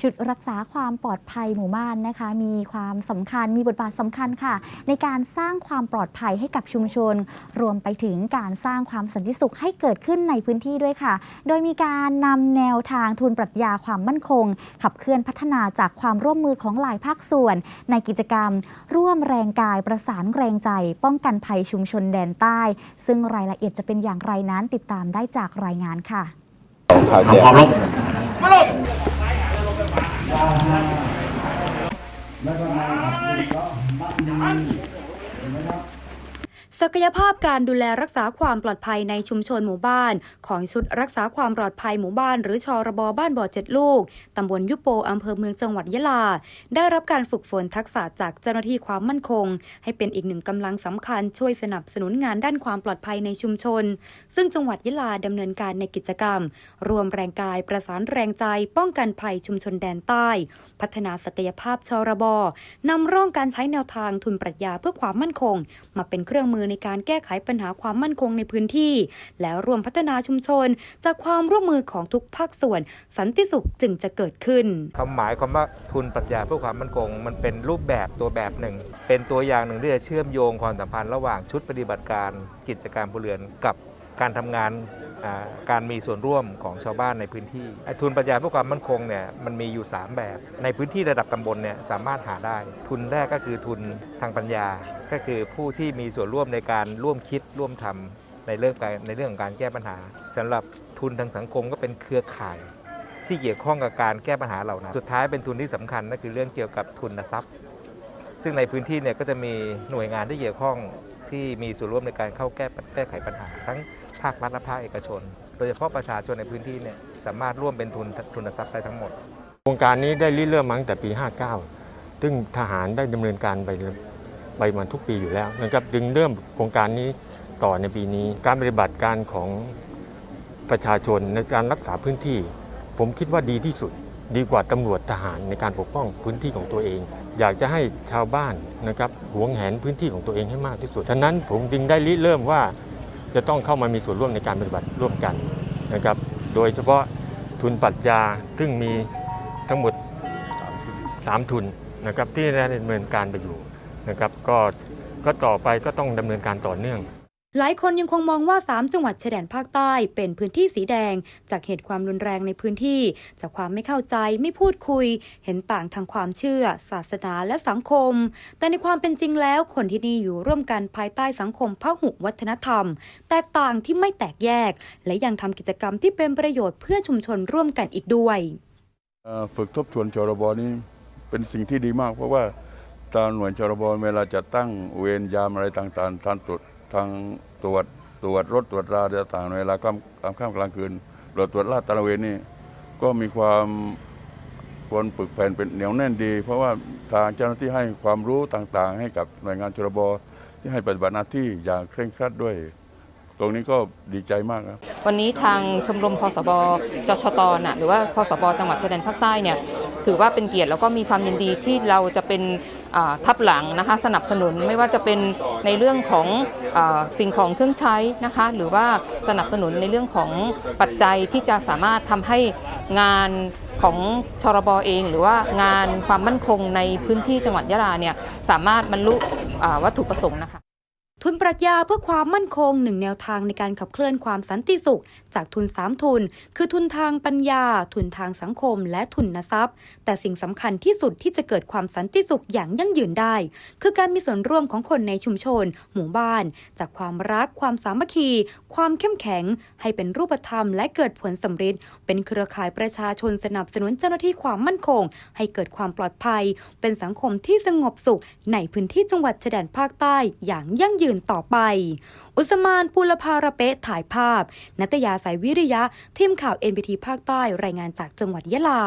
ชุดรักษาความปลอดภัยหมู่บ้านนะคะ มีความสำคัญมีบทบาทสำคัญค่ะ ในการสร้างความปลอดภัยให้กับชุมชน รวมไปถึงการสร้างความสันติสุขให้เกิดขึ้นในพื้นที่ด้วยค่ะ โดยมีการนำแนวทางทุนปรัชญาความมั่นคง ขับเคลื่อนพัฒนาจากความร่วมมือของหลายภาคส่วน ในกิจกรรม ร่วมแรงกายประสานแรงใจ ป้องกันภัยชุมชนแดนใต้ ซึ่งรายละเอียดจะเป็นอย่างไรนั้นติดตามได้จากรายงานค่ะข่าวทำ แล้วก็มามรบ ศักยภาพการดูแลรักษาความปลอดภัยในชุมชนหมู่บ้าน ของชุดรักษาความปลอดภัยหมู่บ้าน หรือชอรบบ้านบ่อเจ็ดลูก ตำบลยุโปอำเภอเมืองจังหวัดยะลา ได้รับการฝึกฝนทักษะจากเจ้าหน้าที่ความมั่นคง ให้เป็นอีกหนึ่งกำลังสำคัญช่วยสนับสนุนงานด้านความปลอดภัยในชุมชน ซึ่งจังหวัดยะลาดำเนินการในกิจกรรม รวมแรงกายประสานแรงใจ ป้องกันภัยชุมชนแดนใต้ พัฒนาศักยภาพชรบนำร่องการใช้แนวทางทุนปรัชญาเพื่อความมั่นคง มาเป็นเครื่องมือในการแก้ไขปัญหาความมั่นคงในพื้นที่ แล้วรวมพัฒนาชุมชน จากความร่วมมือของทุกภาคส่วน สันติสุขจึงจะเกิดขึ้นความหมายความว่าทุนปรัชญาเพื่อความมั่นคง มันเป็นรูปแบบตัวแบบหนึ่ง เป็นตัวอย่างหนึ่งที่จะเชื่อมโยงความสัมพันธ์ระหว่างชุดปฏิบัติการกิจการพลเรือนกับการทำงาน การมีส่วนร่วมของชาวบ้านในพื้นที่ไอ้ทุนปรัชญาเพื่อความมั่นคงเนี่ยมันมีอยู่ 3 แบบ ในพื้นที่ระดับตำบลเนี่ยสามารถหาได้ ทุนแรกก็คือทุนทางปัญญา ก็คือผู้ที่มีส่วนร่วมในการร่วมคิดร่วมทำในเรื่องการในเรื่องของการแก้ปัญหาสำหรับทุนทางสังคมก็เป็นเครือข่ายที่เกี่ยวข้องกับการแก้ปัญหาเหล่านั้นสุดท้ายเป็นทุนที่สำคัญนั่นคือเรื่องเกี่ยวกับทุนทรัพย์ ซึ่งในพื้นที่เนี่ยก็จะมีหน่วยงานที่เกี่ยวข้องที่มีส่วนร่วมในการเข้าแก้แก้ไขปัญหาทั้ง ภาครัฐและภาคเอกชน โดยเฉพาะประชาชนในพื้นที่เนี่ยสามารถร่วมเป็นทุนทุนทรัพย์ได้ทั้งหมด โครงการนี้ได้ริเริ่มมาตั้งแต่ปี 59 ซึ่งทหารได้ดำเนินการไปไปมาทุกปีอยู่แล้วนะครับจึงเริ่มโครงการนี้ต่อในปีนี้ การปฏิบัติการของประชาชนในการรักษาพื้นที่ ผมคิดว่าดีที่สุด ดีกว่าตำรวจทหารในการปกป้องพื้นที่ของตัวเอง อยากจะให้ชาวบ้านนะครับหวงแหนพื้นที่ของตัวเองให้มากที่สุดฉะนั้นผมจึงได้ริเริ่มว่า จะต้องเข้ามามีส่วนร่วมในการปฏิบัติร่วมกันนะครับ โดยเฉพาะทุนปรัชญาซึ่งมีทั้งหมด 3 ทุนนะครับที่ได้ดำเนินการไปอยู่นะครับ ก็ก็ต่อไปก็ต้องดำเนินการต่อเนื่อง หลายคนยังคงมองว่า 3 จังหวัดชายแดนภาคใต้เป็นพื้นที่สีแดง จากเหตุความรุนแรงในพื้นที่ จากความไม่เข้าใจไม่พูดคุย เห็นต่างทางความเชื่อ ศาสนาและสังคม แต่ในความเป็นจริงแล้ว คนที่นี่อยู่ร่วมกันภายใต้สังคมพหุวัฒนธรรม แตกต่างที่ไม่แตกแยก และยังทำกิจกรรมที่เป็นประโยชน์เพื่อชุมชนร่วมกันอีกด้วยฝึกทบทวนชรบนี้เป็นสิ่งที่ดีมาก เพราะว่าตามหน่วยชรบเวลาจะตั้งเวรยามอะไรต่างๆทางตรวจทาง ตรวจตรวจรถตรวจราต่างๆเวลากลางกลางค่ำกลางคืนหรือตรวจลาดตระเวนนี่ก็มีความควรปึกแผ่นเป็นเหนียวแน่นดี เพราะว่าทางเจ้าหน้าที่ให้ความรู้ต่างๆ ให้กับหน่วยงานชรบที่ให้ปฏิบัติหน้าที่อย่างเคร่งครัดด้วย ตรงนี้ก็ดีใจมากครับ วันนี้ทางชมรมพสบจชตน่ะหรือว่าพสบจังหวัดชายแดนภาคใต้เนี่ยถือว่าเป็นเกียรติแล้วก็มีความยินดีที่เราจะเป็นทับหลังนะคะสนับสนุนไม่ว่าจะเป็นในเรื่องของ สิ่งของเครื่องใช้นะคะ หรือว่าสนับสนุนในเรื่องของปัจจัยที่จะสามารถทำให้งานของชรบอเอง หรือว่างานความมั่นคงในพื้นที่จังหวัดยะลาเนี่ยสามารถบรรลุวัตถุประสงค์นะคะ ทุนปรัชญาเพื่อความมั่นคงหนึ่งแนวทางในการขับเคลื่อนความสันติสุข จากทุน 3 ทุน คือทุนทางปัญญา ทุนทางสังคม และทุนทรัพย์ แต่สิ่งสำคัญที่สุดที่จะเกิดความสันติสุขอย่างยั่งยืนได้ คือการมีส่วนร่วมของคนในชุมชน หมู่บ้าน จากความรัก ความสามัคคี ความเข้มแข็ง ให้เป็นรูปธรรม และเกิดผลสำเร็จเป็นเครือข่ายประชาชนสนับสนุนเจ้าหน้าที่ความมั่นคง ให้เกิดความปลอดภัย เป็นสังคมที่สงบสุข ในพื้นที่จังหวัดชายแดนภาคใต้อย่างยั่งยืนต่อไป อุสมานปูลภาระเปะถ่ายภาพ นัตยาสายวิริยะ ทีมข่าว NBT ภาคใต้รายงานจากจังหวัดยะลา